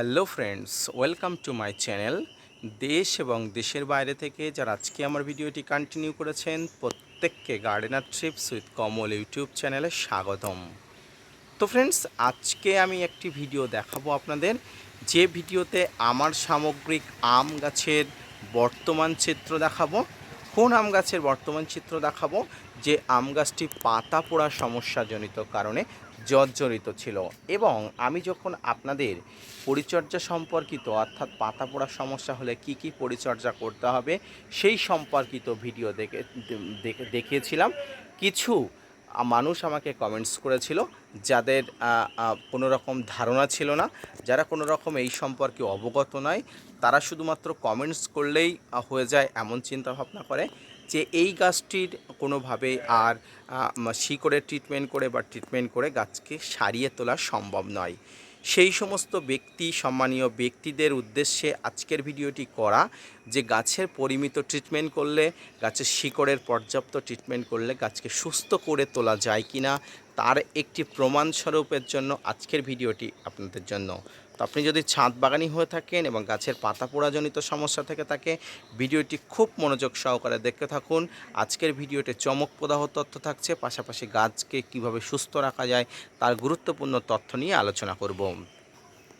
Hello friends, welcome to my channel. দেশ এবং দেশের বাইরে থেকে যারা আজকে আমার ভিডিওটি কন্টিনিউ করেছেন, প্রত্যেককে gardener trips with Kamal YouTube চ্যানেলে স্বাগতম। তো ফ্রেন্ডস, আজকে আমি একটি ভিডিও দেখাবো আপনাদের। যে ভিডিওতে আমার সামগ্রিক আম গাছের বর্তমান চিত্র দেখাবো। কোন আম গাছের বর্তমান চিত্র দেখাবো? যে আম গাছটি পাতা পোড়া সমস্যাজনিত কারণে জর্জরিত ছিল এবং আমি যখন আপনাদের পরিচর্যা সম্পর্কিত অর্থাৎ পাতা পোড়া সমস্যা হলে কি কি পরিচর্যা করতে হবে, সেই সম্পর্কিত ভিডিও দেখে দেখে, দেখিয়েছিলাম। কিছু মানুষ আমাকে কমেন্টস করেছিল যাদের কোনো রকম ধারণা ছিল না। যারা কোনো রকম এই সম্পর্কে অবগত নয়, তারা শুধুমাত্র কমেন্টস করলেই হয়ে যায় এমন চিন্তা ভাবনা করে। যে এই গাছটির কোনোভাবে আর শিকড়ের ট্রিটমেন্ট করে বা ট্রিটমেন্ট করে গাছকে সারিয়ে তোলা সম্ভব নয়। সেই সমস্ত ব্যক্তি, সম্মানীয় ব্যক্তিদের উদ্দেশ্যে আজকের ভিডিওটি করা যে গাছের পরিমিত ট্রিটমেন্ট করলে, গাছের শিকড়ের পর্যাপ্ত ট্রিটমেন্ট করলে গাছকে সুস্থ করে তোলা যায় কি না তার একটি প্রমাণস্বরূপের জন্য আজকের ভিডিওটি আপনাদের জন্য তো আপনি যদি ছাদ বাগানি হয়ে থাকেন এবং গাছের পাতা পোড়াজনিত সমস্যা থেকে থাকে, ভিডিওটি খুব মনোযোগ সহকারে দেখতে থাকুন। আজকের ভিডিওতে চমকপ্রদাহ তথ্য থাকছে, পাশাপাশি গাছকে কীভাবে সুস্থ রাখা যায় তার গুরুত্বপূর্ণ তথ্য নিয়ে আলোচনা করব।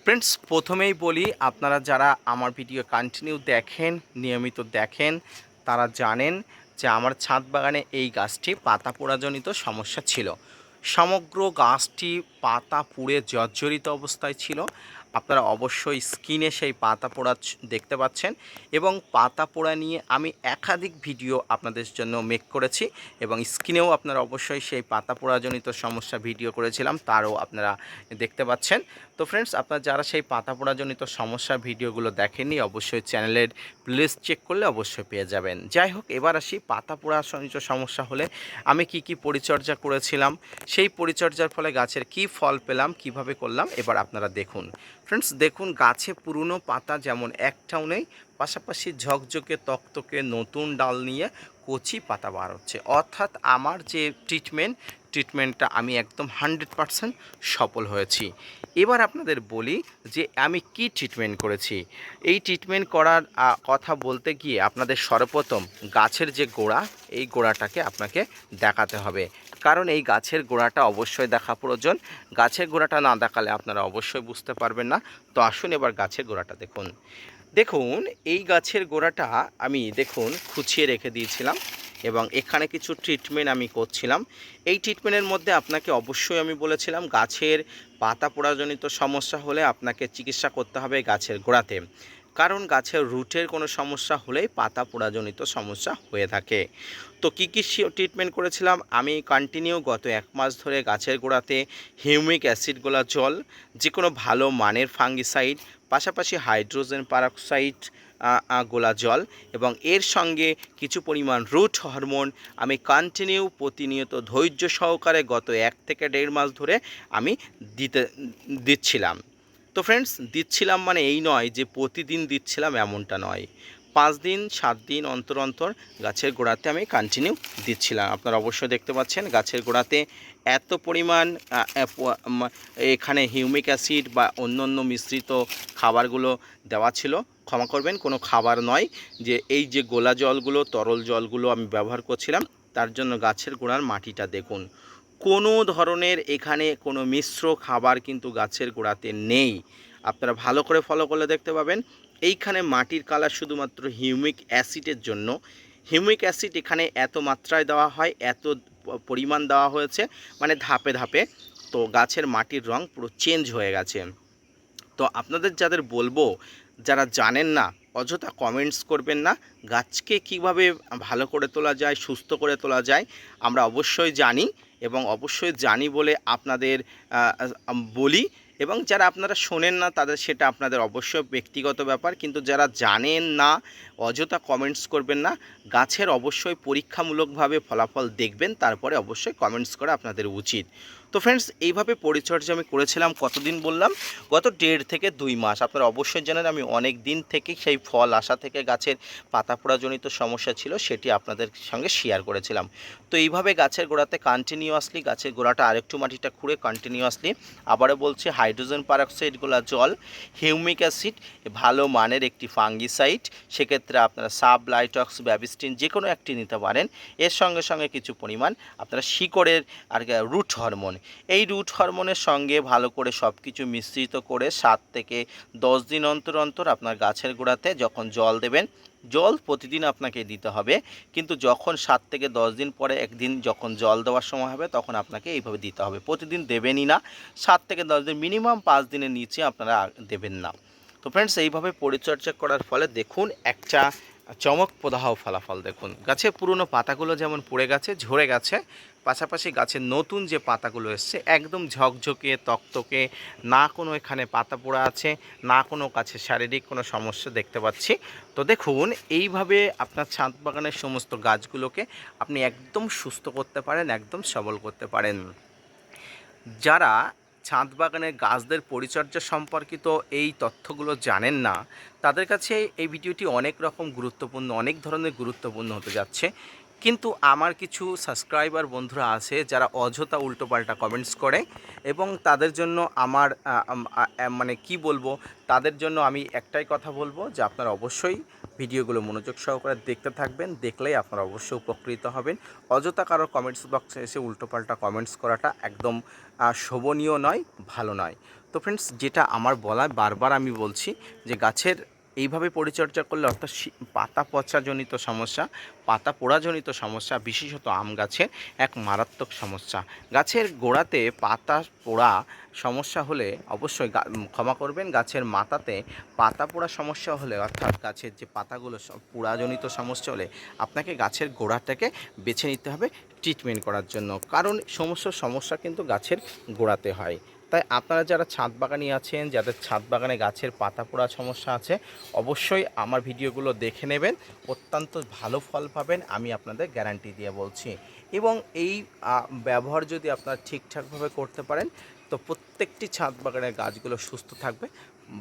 ফ্রেন্ডস প্রথমেই বলি, আপনারা যারা আমার ভিডিও কন্টিনিউ দেখেন, নিয়মিত দেখেন, তারা জানেন যে আমার ছাদ বাগানে এই গাছটি পাতা পোড়াজনিত সমস্যা ছিল। সমগ্র গাছটি পাতা পুড়ে জর্জরিত অবস্থায় ছিল। আপনারা অবশ্যই স্কিনে সেই পাতা পোড়া দেখতে পাচ্ছেন এবং পাতা পোড়া নিয়ে আমি একাধিক ভিডিও আপনাদের জন্য মেক করেছি এবং স্কিনেও আপনারা অবশ্যই সেই পাতা পোড়াজনিত সমস্যা ভিডিও করেছিলাম, তারও আপনারা দেখতে পাচ্ছেন। তো ফ্রেন্ডস আপনারা যারা সেই পাতা পোড়াজনিত সমস্যা ভিডিওগুলো দেখেননি, অবশ্যই চ্যানেলের প্লেলিস্ট চেক করলে অবশ্যই পেয়ে যাবেন। যাই হোক, এবার আসি পাতা পোড়াজনিত সমস্যা হলে আমি কি কি পরিচর্যা করেছিলাম, সেই পরিচর্যার ফলে গাছের কি ফল পেলাম, কীভাবে করলাম, এবার আপনারা দেখুন। ফ্রেন্ডস দেখুন, গাছে পুরনো পাতা যেমন একটাও নেই, পাশাপাশি ঝকঝকে তক্তকে নতুন ডাল নিয়ে কচি পাতা বার হচ্ছে। অর্থাৎ আমার যে ট্রিটমেন্ট ট্রিটমেন্টটা আমি একদম হান্ড্রেড পারসেন্ট সফল হয়েছি। এবার আপনাদের বলি যে আমি কি ট্রিটমেন্ট করেছি। এই ট্রিটমেন্ট করার কথা বলতে গিয়ে আপনাদের সর্বপ্রথম গাছের যে গোড়া, এই গোড়াটাকে আপনাকে দেখাতে হবে। কারণ এই গাছের গোড়াটা অবশ্যই দেখা প্রয়োজন। গাছের গোড়াটা না দেখালে আপনারা অবশ্যই বুঝতে পারবেন না। তো আসুন এবার গাছের গোড়াটা দেখুন। দেখুন, এই গাছের গোড়াটা আমি দেখুন খুঁচিয়ে রেখে দিয়েছিলাম এবং এখানে কিছু ট্রিটমেন্ট আমি করছিলাম। এই ট্রিটমেন্টের মধ্যে আপনাকে অবশ্যই আমি বলেছিলাম, গাছের পাতা পোড়াজনিত সমস্যা হলে আপনাকে চিকিৎসা করতে হবে গাছের গোড়াতে। কারণ গাছের রুটের কোনো সমস্যা হলেই পাতা পোড়াজনিত সমস্যা হয়ে থাকে। তো কী কী ট্রিটমেন্ট করেছিলাম? আমি কন্টিনিউ গত এক মাস ধরে গাছের গোড়াতে হিউমিক অ্যাসিড গোলা জল যে কোনো ভালো মানের ফাঙ্গিসাইড পাশাপাশি হাইড্রোজেন পারক্সাইড গোলা জল এবং এর সঙ্গে কিছু পরিমাণ রুট হরমোন আমি কন্টিনিউ প্রতিনিয়ত ধৈর্য সহকারে গত এক থেকে দেড় মাস ধরে আমি দিতে, দিচ্ছিলাম। তো ফ্রেন্ডস দিচ্ছিলাম মানে এই নয় যে প্রতিদিন দিচ্ছিলাম এমনটা নয়। পাঁচ দিন, সাত দিন অন্তর অন্তর গাছের গোড়াতে আমি কন্টিনিউ দিচ্ছিলাম। আপনারা অবশ্যই দেখতে পাচ্ছেন গাছের গোড়াতে এত পরিমাণ এখানে হিউমিক অ্যাসিড বা অন্য অন্য মিশ্রিত খাবারগুলো দেওয়া ছিল। ক্ষমা করবেন, কোনো খাবার নয় যে এই যে গোলা জলগুলো, তরল জলগুলো আমি ব্যবহার করছিলাম, তার জন্য গাছের গোড়ার মাটিটা দেখুন। কোনো ধরনের এখানে কোনো মিশ্র খাবার কিন্তু গাছের গোড়াতে নেই। আপনারা ভালো করে ফলো করলে দেখতে পাবেন, এইখানে মাটির কালার শুধুমাত্র হিউমিক অ্যাসিডের জন্য। হিউমিক অ্যাসিড এখানে এত মাত্রায় দেওয়া হয়, এত পরিমাণ দেওয়া হয়েছে মানে ধাপে ধাপে। তো গাছের মাটির রং পুরো চেঞ্জ হয়ে গেছে। তো আপনাদের যাদের বলব, যারা জানেন না, অযথা কমেন্টস করবেন না, গাছকে কীভাবে ভালো করে তোলা যায়, সুস্থ করে তোলা যায়, আমরা অবশ্যই জানি। এবং অবশ্যই জানি বলে আপনাদের বলি। এবং যারা আপনারা শোনেন না, তাদের সেটা আপনাদের অবশ্যই ব্যক্তিগত ব্যাপার। কিন্তু যারা জানেন না, অযথা কমেন্টস করবেন না, গাছের অবশ্যই পরীক্ষামূলকভাবে ফলাফল দেখবেন, তারপরে অবশ্যই কমেন্টস করা আপনাদের উচিত। তো ফ্রেন্ডস এইভাবে পরিচর্যা আমি করেছিলাম কতদিন বললাম? গত দেড় থেকে দুই মাস। আপনারা অবশ্যই জানেন আমি অনেক দিন থেকে সেই ফল আসা থেকে গাছের পাতা পোড়াজনিত সমস্যা ছিল, সেটি আপনাদের সঙ্গে শেয়ার করেছিলাম। তো এইভাবে গাছের গোড়াতে কন্টিনিউয়াসলি গাছের গোড়াটা আরেকটু মাটিটা খুঁড়ে কন্টিনিউয়াসলি আবারও বলছি হাইড্রোজেন পারঅক্সাইডগুলো জল হিউমিক অ্যাসিড ভালো মানের একটি ফাঙ্গিসাইড সেক্ষেত্রে আপনারা সাব লাইটক্স ব্যাবিস্টিন যে কোনো একটি নিতে পারেন। এর সঙ্গে সঙ্গে কিছু পরিমাণ আপনারা শিকড়ের আর রুট হরমোন এই রুট হরমোনের সঙ্গে ভালো করে সব কিছু মিশ্রিত করে সাত থেকে দশ দিন অন্তর অন্তর আপনার গাছের গোড়াতে যখন জল দেবেন, জল প্রতিদিন আপনাকে দিতে হবে। কিন্তু যখন সাত থেকে দশ দিন পরে একদিন যখন জল দেওয়ার সময় হবে, তখন আপনাকে এইভাবে দিতে হবে। প্রতিদিন দেবেনই না। সাত থেকে দশ দিন মিনিমাম পাঁচ দিনের নিচে আপনারা দেবেন না। তো ফ্রেন্ডস এইভাবে পরিচর্যা করার ফলে দেখুন, একটা চমক প্রদাহ ফলাফল দেখুন। গাছের পুরনো পাতাগুলো যেমন পড়ে গেছে, ঝরে গেছে, পাশাপাশি গাছের নতুন যে পাতাগুলো এসছে, একদম ঝকঝকে, তকতকে, না কোনো এখানে পাতা পোড়া আছে, না কোনো কাছে শারীরিক কোনো সমস্যা দেখতে পাচ্ছি। তো দেখুন, এইভাবে আপনার ছাদ বাগানের সমস্ত গাছগুলোকে আপনি একদম সুস্থ করতে পারেন, একদম সবল করতে পারেন। যারা ছাদ বাগানের গাছদের পরিচর্যা সম্পর্কিত এই তথ্যগুলো জানেন না, তাদের কাছে এই ভিডিওটি অনেক রকম গুরুত্বপূর্ণ, অনেক ধরনের গুরুত্বপূর্ণ হতে যাচ্ছে। কিন্তু আমার কিছু সাবস্ক্রাইবার বন্ধুরা আছে যারা অযথা উল্টোপাল্টা কমেন্টস করে এবং তাদের জন্য আমার মানে কি বলব, তাদের জন্য আমি একটাই কথা বলব যে আপনারা অবশ্যই ভিডিওগুলো মনোযোগ সহকারে দেখতে থাকবেন, দেখলেই আপনারা অবশ্যই উপকৃত হবেন। অযথা কারও কমেন্টস বক্সে এসে উল্টোপাল্টা কমেন্টস করাটা একদম শোভনীয় নয়, ভালো নয়। তো ফ্রেন্ডস যেটা আমার বলা বারবার আমি বলছি যে গাছের এইভাবে পরিচর্যা করলে অর্থাৎ পাতা পচাজনিত সমস্যা, পাতা পোড়াজনিত সমস্যা, বিশেষত আম গাছের এক মারাত্মক সমস্যা। গাছের গোড়াতে পাতা পোড়া সমস্যা হলে অবশ্যই ক্ষমা করবেন। গাছের মাথাতে পাতা পোড়া সমস্যা হলে অর্থাৎ গাছের যে পাতাগুলো পোড়াজনিত সমস্যা হলে আপনাকে গাছের গোড়াটাকে বেছে নিতে হবে ট্রিটমেন্ট করার জন্য। কারণ সমস্ত সমস্যা কিন্তু গাছের গোড়াতে হয়। তাই আপনারা যারা ছাদ বাগানি আছেন, যাদের ছাদ বাগানে গাছের পাতা পোড়া সমস্যা আছে, অবশ্যই আমার ভিডিওগুলো দেখে নেবেন। অত্যন্ত ভালো ফল পাবেন, আমি আপনাদের গ্যারান্টি দিয়ে বলছি। এবং এই ব্যবহার যদি আপনারা ঠিকঠাকভাবে করতে পারেন, তো প্রত্যেকটি ছাদ বাগানের গাছগুলো সুস্থ থাকবে,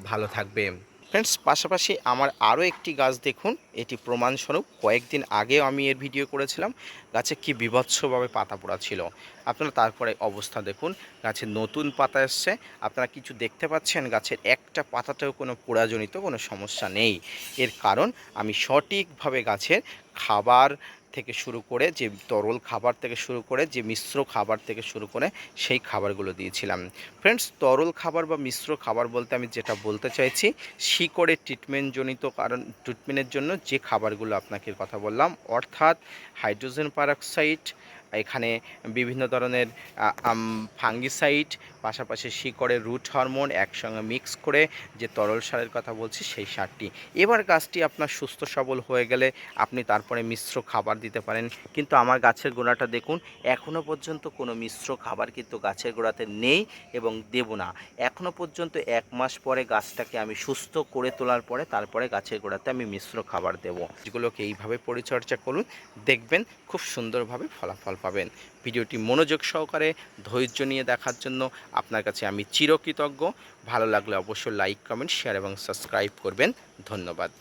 ভালো থাকবে। ফ্রেন্ডস পাশাপাশি আমার আরও একটি গাছ দেখুন। এটি প্রমাণস্বরূপ, কয়েকদিন আগেও আমি এর ভিডিও করেছিলাম। গাছে কি বিভৎসভাবে পাতা পোড়া ছিল। আপনারা তারপরে অবস্থা দেখুন। গাছের নতুন পাতা এসছে। আপনারা কিছু দেখতে পাচ্ছেন, গাছের একটা পাতাতেও কোনো পোড়াজনিত কোনো সমস্যা নেই। এর কারণ, আমি সঠিকভাবে গাছের খাবার থেকে শুরু করে যে তরল খাবার থেকে শুরু করে যে মিশ্র খাবার থেকে শুরু করে সেই খাবারগুলো দিয়েছিলাম। ফ্রেন্ডস তরল খাবার বা মিশ্র খাবার বলতে আমি যেটা বলতে চাইছি, শিকড়ের ট্রিটমেন্টজনিত কারণ ট্রিটমেন্টের জন্য যে খাবারগুলো আপনাকে কথা বললাম, অর্থাৎ হাইড্রোজেন পারঅক্সাইড এখানে বিভিন্ন ধরনের ফাঙ্গিসাইড পাশাপাশি শিকড়ের রুট হরমোন একসঙ্গে মিক্স করে যে তরল সারের কথা বলছি, সেই সারটি। এবার গাছটি আপনার সুস্থ, সবল হয়ে গেলে আপনি তারপরে মিশ্র খাবার দিতে পারেন। কিন্তু আমার গাছের গোড়াটা দেখুন এখনও পর্যন্ত কোনো মিশ্র খাবার কিন্তু গাছের গোড়াতে নেই এবং দেব না। এখনও পর্যন্ত এক মাস পরে গাছটাকে আমি সুস্থ করে তোলার পরে তারপরে গাছের গোড়াতে আমি মিশ্র খাবার দেবো। যেগুলোকে এইভাবে পরিচর্যা করুন, দেখবেন খুব সুন্দরভাবে ফলাফল পাবেন। ভিডিওটি মনোযোগ সহকারে ধৈর্য নিয়ে দেখার জন্য আপনার কাছে আমি চিরকৃতজ্ঞ। ভালো লাগলে অবশ্যই লাইক কমেন্ট শেয়ার এবং সাবস্ক্রাইব করবেন। ধন্যবাদ।